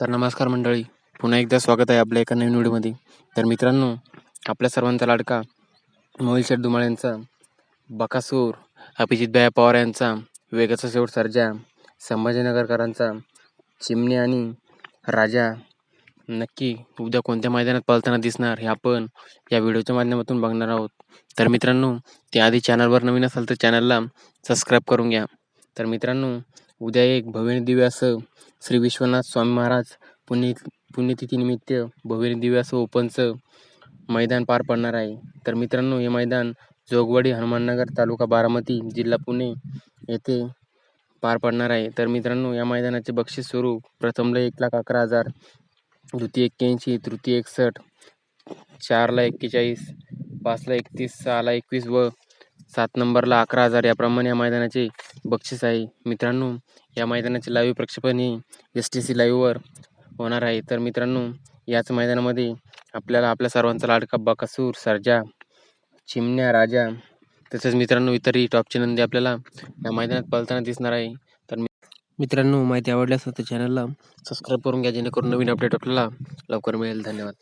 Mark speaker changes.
Speaker 1: तर नमस्कार मंडळी. पुन्हा एकदा स्वागत आहे आपल्या एका नवीन व्हिडिओमध्ये. तर मित्रांनो आपल्या सर्वांचा लाडका मोहिल शेठ धुमाळ यांचा बकासूर अभिजित भाया पवार यांचा वेगाचा शेवट सर्जा संभाजीनगरकरांचा चिमणी आणि राजा नक्की उद्या कोणत्या मैदानात पळताना दिसणार हे आपण या व्हिडिओच्या माध्यमातून बघणार आहोत. तर मित्रांनो त्याआधी चॅनलवर नवीन असाल तर चॅनलला सबस्क्राईब करून घ्या. तर मित्रांनो उद्या एक भव्य दिव्यास असं श्री विश्वनाथ स्वामी महाराज पुण्य पुण्यतिथीनिमित्त भव्य दिव्यास ओपनचं मैदान पार पडणार आहे. तर मित्रांनो हे मैदान जोगवाडी हनुमाननगर तालुका बारामती जिल्हा पुणे येथे पार पडणार आहे. तर मित्रांनो या मैदानाचे बक्षीस स्वरूप प्रथमला एक लाख अकरा हजार द्वितीय एक्क्याऐंशी तृतीय एकसष्ट चारला एक्केचाळीस पाचला एकतीस सहाला एकवीस व सात नंबरला अकरा हजार याप्रमाणे या मैदानाचे बक्षीस आहे. मित्रांनो या मैदानाचे लाईव्ह प्रक्षेपण हे एस टी सी लाईव्हवर होणार आहे. तर मित्रांनो याच मैदानामध्ये आपल्याला आपल्या सर्वांचा लाडका बकासूर सरजा चिमण्या राजा तसेच मित्रांनो इतरही टॉपचे नंदी आपल्याला या मैदानात पळताना दिसणार आहे. तर मि- मित्रांनो माहिती आवडल्यास तर चॅनलला सबस्क्राईब करून घ्या जेणेकरून नवीन अपडेट आपल्याला लवकर मिळेल. धन्यवाद.